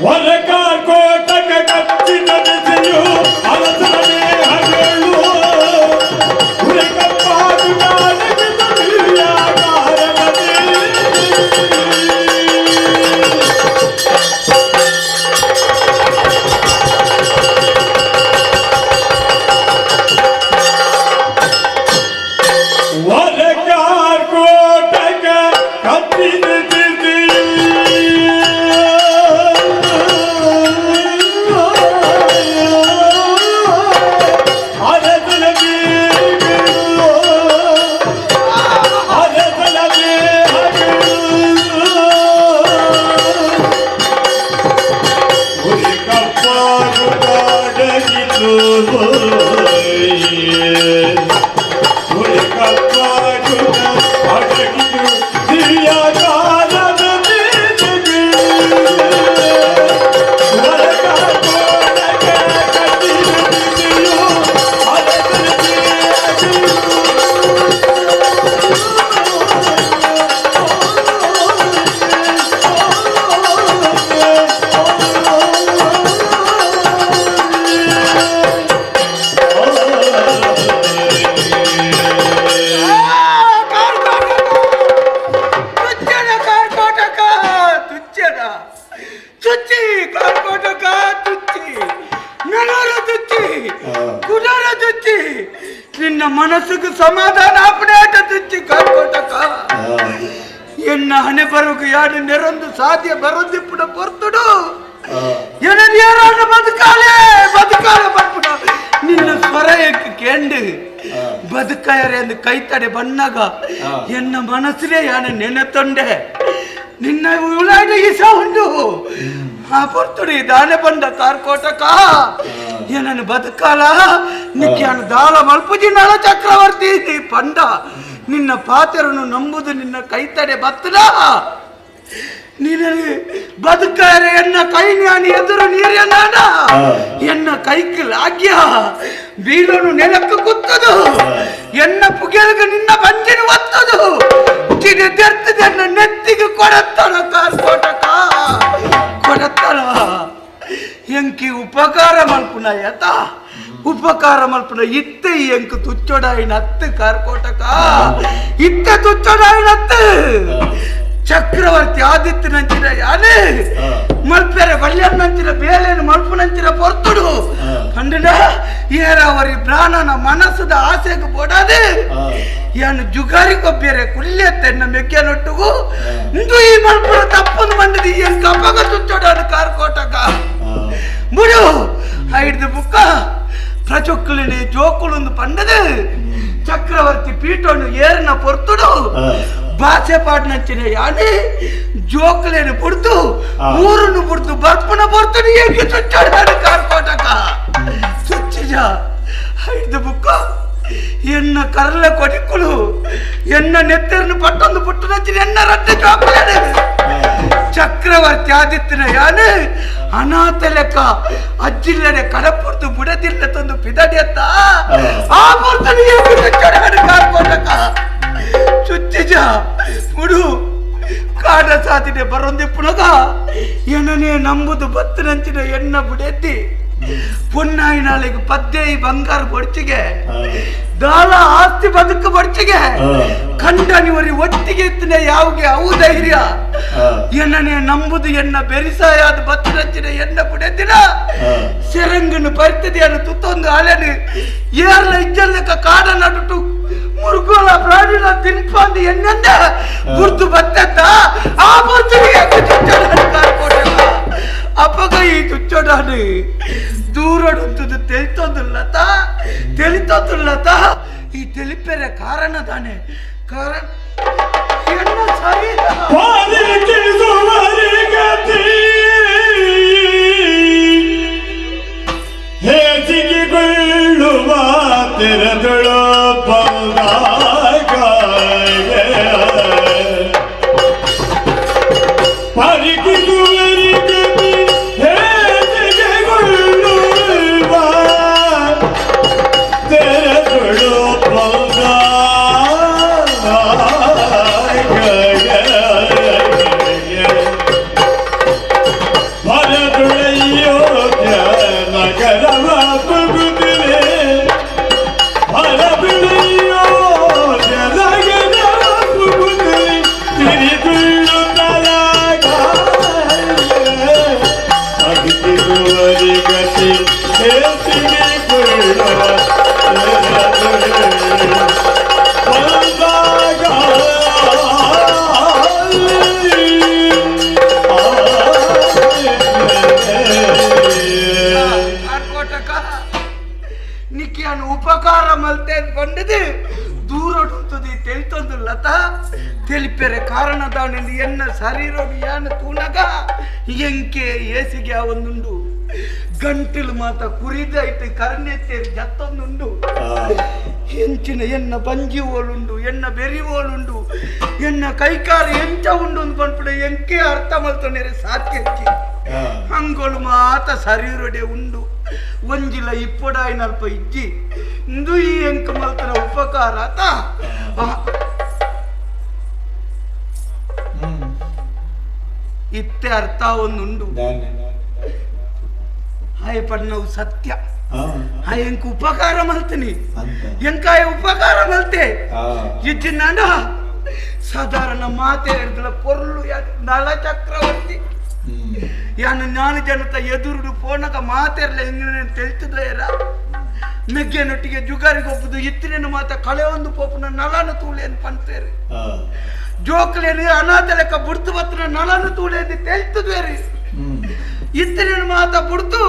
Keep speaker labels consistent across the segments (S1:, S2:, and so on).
S1: One ಯಾರು ನೆರೊಂದು ಸಾಧ್ಯ ಬರೋದಿಪ್ಪುಡ ಪೊರ್ತುಡು. ಎನದು ಯಾರನ್ನ ಬದುಕಾಲೆ ಬದುಕಾಲೆ ಬರ್ಪುಡ ನಿನ್ನ ಸ್ವರ ಏಕೆ ಕೇಂಡು ಬದುಕಾಯರೆ ಎಂದು ಕೈ ತಡೆ ಬಣ್ಣಗ. ಎನ್ನ ಮನಸ್ಸಿನೇ ಯಾನ ನೆನೆತೊಂಡೆ. ನಿನ್ನ ಉಳಾಡ ಈಸ ಉಂಡು ಆ ಪೊರ್ತುಡಿ ದಾನೆ ಬಂದ ಕಾರ್ಕೋಟಕ. ಏನನ್ನು ಬದುಕಾಲ? ನಿಕ್ಯಾನ ದಾಳ ಮಲ್ಪುಜಿ ನಳ ಚಕ್ರವರ್ತಿ ಪಂಡ. ನಿನ್ನ ಪಾತ್ರನು ನಂಬುದು ನಿನ್ನ ಕೈತಡೆ ಬತ್ತದ. ನಿನಗೆ ಬದುಕಾರೆ ಎನ್ನ ಕೈ ನಾನು ಎದುರು ನೀರ್ಯನಾಡ ಎನ್ನ ಕೈക്ക് ಲಾಗ್ಯ. ಬೀಳನು ನೆಲಕ್ಕೆ ಕುತ್ತದು. ಎನ್ನ ಪುಗೆಲ್ಗ ನಿನ್ನ ಬಂಜಿನ ಒತ್ತದು. ಎನ್ನ ನೆತ್ತಿಗೆ ಕೊಡತ್ತಳ ಕಾರ್ಕೋಟಕ ಕೊಡತ್ತಳ. ಎಂಕಿ ಉಪಕಾರ ಮಲ್ಪುನ ಯತ. ಉಪಕಾರ ಮಲ್ಪುನ ಇತ್ತೆ ಎಂಕು ತುಚ್ಚೊಡಾಯಿನ ಅತ್ತು ಕಾರ್ಕೋಟಕ. ಇತ್ತೆ ತುಚ್ಚೊಡಾಯಿನ ಅತ್ತು ಚಕ್ರವರ್ತಿ ಆದಿತ್ಯನಂಚಿನ ಯಾನೆ. ಮಲ್ಪೆರೆ ಬೇಲೆಯನ್ನು ಮಲ್ಪ ನಂಚಿನ ಪೊರ್ತುಡು. ಕಂಡನ ಏರಾವರಿ ಪ್ರಾಣನ ಮನಸ್ಸದ ಆಸೆಗೆ ಬೋಡಾದೆ. ಏನು ಜುಗಾರಿ ಕೊಬ್ಬೇರೆ ಕುಲ್ಯತ್ತೆನ್ನ ಮೆಕ್ಕೆನೊಟ್ಟುಗು. ಇಂದು ಈ ಮಲ್ಪುರ ತಪ್ಪೊಂದು ಭಾಷೆ ಪಾಡ್ನಂಚಿನ ಯಾನೆ ಜೋಕಲೇನು ಪುಡ್ತು ಊರನ್ನು ಪುಡ್ತು ಬರ್ಪನ ಪೊರ್ತುಡು ಹೇಗೆ ಚುಚ್ಚಾಡಾಡು ಕಾರ್ಕೋಟಕ ಚುಚ್ಚಿಜ ಐದು ಬುಕ್ಕ ಎನ್ನ ಕರಲ ಕೊಡಿಕುಳು ಎನ್ನ ನೆತ್ತರನ್ನು ಪಟ್ಟೊಂದು ಪುಟ್ಟು ನಚ್ಚಿನ ಎನ್ನ ರಟ್ಟೆ ಚೋಕಲೇನು ಚಕ್ರವರ್ತಿ ಆದಿತ್ಯನ ಯಾನೆ ಅನಾಥ ಲೆಕ್ಕ ಅಜ್ಜಿಲ್ಲಡೆ ಕಡಪುರ್ದು ಬುಡದಿಲ್ಲ ತಂದು ಪಿದಡಿಯತ್ತ ಆ ಪುರ್ತನಿಗೆ ಚಡಗಡೆ ಕಾಡ ಬರೊಂದಿ ಪುನಗ ಎನನೇ ನಂಬುದು ಬತ್ತನಂಚಿನ ಎನ್ನ ಬುಡೆದ್ದಿ ಪುನ್ನಾಯಿ ನಾಳೆಗೆ ಪದ್ದೆ ಬಂಗಾರ ಬೊಡ್ಚಿಗೆ ದಾಳ ಆಸ್ತಿ ಬದುಕು ಬಡ್ಚಿಗೆ ಕಂಡನಿವರಿ ಒಟ್ಟಿಗೆ ಎತ್ತಿನ ಯಾವ್ಗೆ ಅವು ಧೈರ್ಯ. ಎನ್ನನೆ ನಂಬುದು ಎನ್ನ ಬೆರಿಸಾಯಾದ ಬತ್ತನಂಚಿನ ಎನ್ನ ಬುಡೆದ್ದಿನ ಸೆರಂಗನು ಪರಿಸ್ಥಿತಿಯನ್ನು ತುತ್ತೊಂದು ಅಲೆನು ಏರ್ಲ ಇಜ್ಜಲ್ಲಕ ಕಾಡ ನಡುಟು ಮುರುಗೋಲ ಪ್ರಾಣಿನ ತಿನ್ಕೊಂಡು ಎನ್ನಂದ ಗುರ್ತು ಬತ್ತತ್ತ ಆ ಬರ್ತನಿಗೆ ಅಪ್ಪಗ ಈ ತುಚ್ಚೋಡಾನು ದೂರಡುತ್ತದು ತಿಳಿತೊಂದುಲ್ಲತ ತಿಳಿತೊಂದುಲ್ಲತ ಈ ತಿಳಿಪೆರೆ ಕಾರಣ ತಾನೆ ಕಾರಣ ಹೇ ಸರಿ
S2: ಹೆಚ್ಚಿಗೆಗೊಳ್ಳುವ ತೆರೆದಳು ಗತಿ ಹೇಳ್ತೀನಿ ಕೊಳ್ಳ ನಿಕ್ಕಿಯನ್ನು ಉಪಕಾರ ಮಲ್ತೆ ಅಂದ್ಕೊಂಡಿದ್ದೀವಿ ದೂರೊಡುತ್ತದೆ ತೆಲ್ತೊಂದು ಲತ.
S1: ತೆಲಿಪೆರೆ ಕಾರಣದಾನೆಂದು ಎನ್ನ ಶರೀರೋಡು ಯಾನ ತೂನಗ. ಎಂಕೆ ಏಸಿಗೆ ಅವನುಂಡು ಗಂಟಲು ಮಾತ ಕುರಿದಾಯ್ತು ಕರ್ಣೆತ್ತೇರಿ ಜತ್ತೊಂದುಂಡು. ಹೆಂಚಿನ ಎನ್ನ ಬಂಜಿ ಓಲುಂಡು ಎನ್ನ ಬೆರಿ ಓಲುಂಡು ಎನ್ನ ಕೈಕಾರ ಎಂಚ ಉಂಡು ಅಂದ್ಕೊಂಡ್ಬಿಡ ಎಂಕೆ ಅರ್ಥ ಮಾಡ್ತಾನೆ ಸಾಧ್ಯ ಹಂಗೋಳು ಮಾತ ಶರೀರೊಡೆ ಉಂಡು. ಒಂಜಿಲ ಇಪ್ಪಡಾಯಿನಲ್ಪ ಇಜ್ಜಿ. ಇಂದು ಈ ಎಂಕ ಮಲ್ತನ ಉಪಕಾರ ಆತ. ಇತ್ತೆ ಅರ್ಥ ಒಂದುಂಡು ಹಾಯ್ ಪಡ್ನವು ಸತ್ಯ. ಎಂಕ ಉಪಕಾರ ಮಲ್ತೀನಿ. ಎಂಕಾಯ ಉಪಕಾರ ಮಲ್ತೆ. ಇಜ್ಜಿನಾಡ ಸಾಧಾರಣ ಮಾತೆ ಪೊರ್ಲು ಯಾರು ನಲ ಚಕ್ರವರ್ತಿ. ಯಾನು ನಾನು ಜನತ ಎದುರುಡು ಪೋನಕ ಮಾತೆರ್ಲ ಹೆಂಗಿನ ತೆಲ್ತದೇರ ಮೆಗ್ಗೆನೊಟ್ಟಿಗೆ ಜುಗಾರಿಗೆ ಒಪ್ಪುದು ಇತ್ತಿನ ಮಾತ ಕಳೆ ಒಂದು ಪೋಪನ ನಲನ ತೂಳೆನ್ ಪಂತೇರಿ ಜೋಕ್ಲೇನು ಅನಾಥ ಲೆಕ್ಕ ಬುಡ್ತು ಬತ್ತನ ನಲನ ತೂಳೆಯನ್ನು ತೆಲ್ತದ್ವೇರಿ. ಇತ್ತಿನ ಮಾತ ಬುಡ್ತು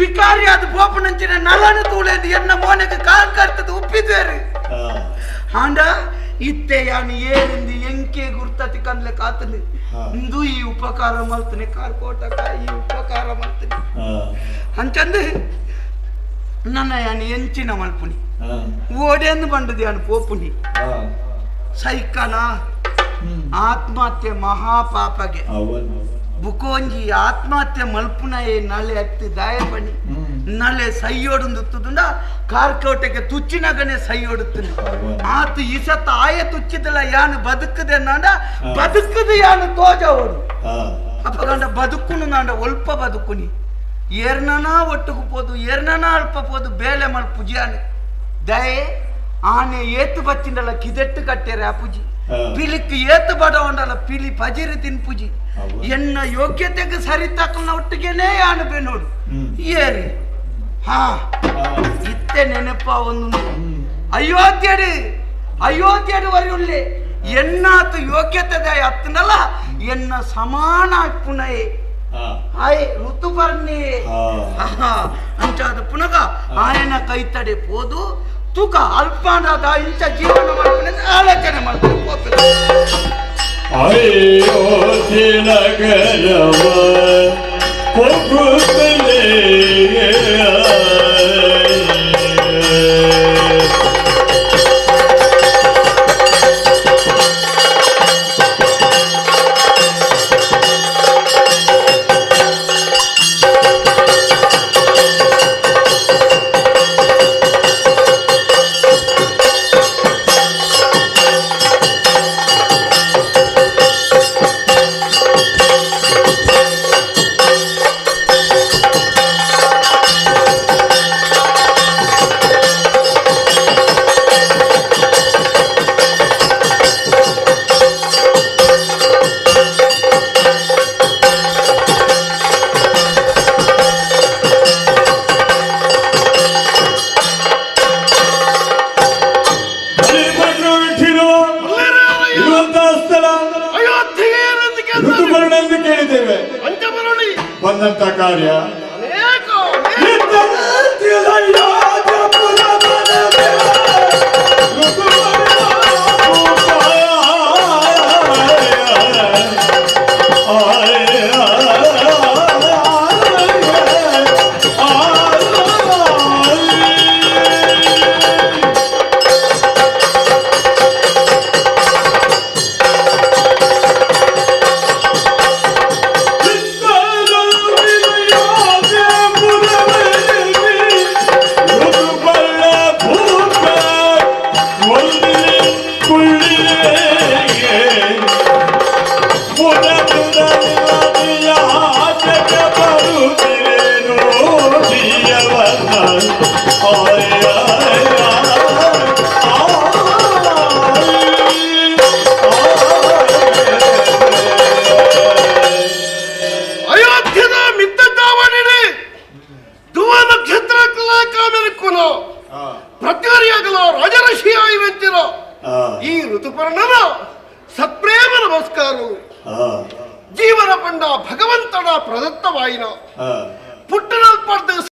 S1: ಬಿಕಾರಿಯಾದ ಪೋಪನಂಚಿನ ನಲನ ತೂಳೆನ್ ಎನ್ನ ಮೋನೆಗೆ ಕಾಂಕರ್ತದ ಉಪ್ಪಿದ್ವೇರಿ. ಹಾಂಡ ಇತ್ತೆ ಯಾನು ಏನಿಂದ ಎಂಕೆ ಗುರ್ತತಿ ಕಂದ್ಲೆ ಕಾತನೆ. ಇಂದು ಈ ಉಪಕಾರ ಮಾಡ್ತಾನೆ ಕಾರ್ಕೋಟಕ ಈ ಉಪಕಾರ ಮಾಡ್ತಾನೆ ಅಂಚಂದು ನನ್ನ ಯಾನ ಎಂಚಿನ ಮಲ್ಪುನಿ. ಓಡೆಂದು ಬಂಡದು ಯಾನು ಪೋಪುನಿ. ಸೈಕನ ಆತ್ಮಹತ್ಯೆ ಮಹಾಪಾಪಗೆ. ಬುಕೋಂಜಿ ಆತ್ಮಹತ್ಯೆ ಮಲ್ಪುನ ಏ ನಳೆ ಹತ್ತಿ ದಾಯ ಬಣಿ ನಳೆ ಸೈಯೋಡು ತುದುಂಡ ಕಾರ್ಕೋಟೆಗೆ ತುಚ್ಚಿನಗನೆ ಸೈಯೋಡುತ್ತನೆ ಆತು ಇಸತ್ತ ಆಯ ತುಚ್ಚಿದಲ್ಲ ಯಾನು ಬದುಕದೆ ನಾಂಡ? ಬದುಕದು ಯಾನು ತೋಜವಡು ಅಪ್ಪಗಂಡ ಬದುಕುನು ನಾಂಡ ಒಲ್ಪ ಬದುಕುನಿ. ಏರ್ನನ ಒಟ್ಟುಗು ಪೋದು ಏರ್ನನ ಅಲ್ಪ ಪೋದು ಬೇಲೆ ಮಲ್ ಪುಜಿಯಾನೆ ದಯೆ ಆನೆ ಏತು ಬಚ್ಚಿಂಡಲ್ಲ ಕಿದೆಟ್ಟು ಕಟ್ಟೇರಿ ಆ ಪೂಜಿ. ಪಿಲಿಕ್ ಏತು ಬಡವಂಡಲ್ಲ ಪಿಲಿ ಪಜಿರಿ ತಿನ್ ಪೂಜಿ. ಎನ್ನ ಯೋಗ್ಯತೆಗೆ ಸರಿ ತಕ್ಕನ ಒಟ್ಟಿಗೆನೇ ಆನಬೇ ನೋಡು. ಏರಿ. ಹಾ. ಇತ್ತೆ ನೆನಪ ಒಂದು. ಅಯೋಧ್ಯಡಿ ಅಯೋಧ್ಯಡು ವರೆಯುಳ್ಳೆ ಎನ್ನಾತು ಯೋಗ್ಯತೆ ಅತ್ತನಲ್ಲ ಎನ್ನ ಸಮಾನ ಪುನಯೇ. ಆಯ್ ಋತುಪರ್ಣಿ ಆಹಾ, ಅಂಚಾದ ಪುನಗ ಆಯನ ಕೈತಡೆ ಪೋದು ತೂಕ ಅಲ್ಪಾಂಡದ ಇಂಚ ಜೀವನ ಮಾಡ್ತಾನೆ ಆಲೋಚನೆ ಮಾಡ್ತಾನೆ ಪೋಪೆ.
S2: ಅಯೋಧ್ಯನಗರವ ಹೋಗುತ್ತಲೇ ಇಟ್ಟಿರುವ
S3: ಪಂಚಮರುಳಿ
S2: ಬಂದಂತ ಕಾರ್ಯ.
S3: Amém.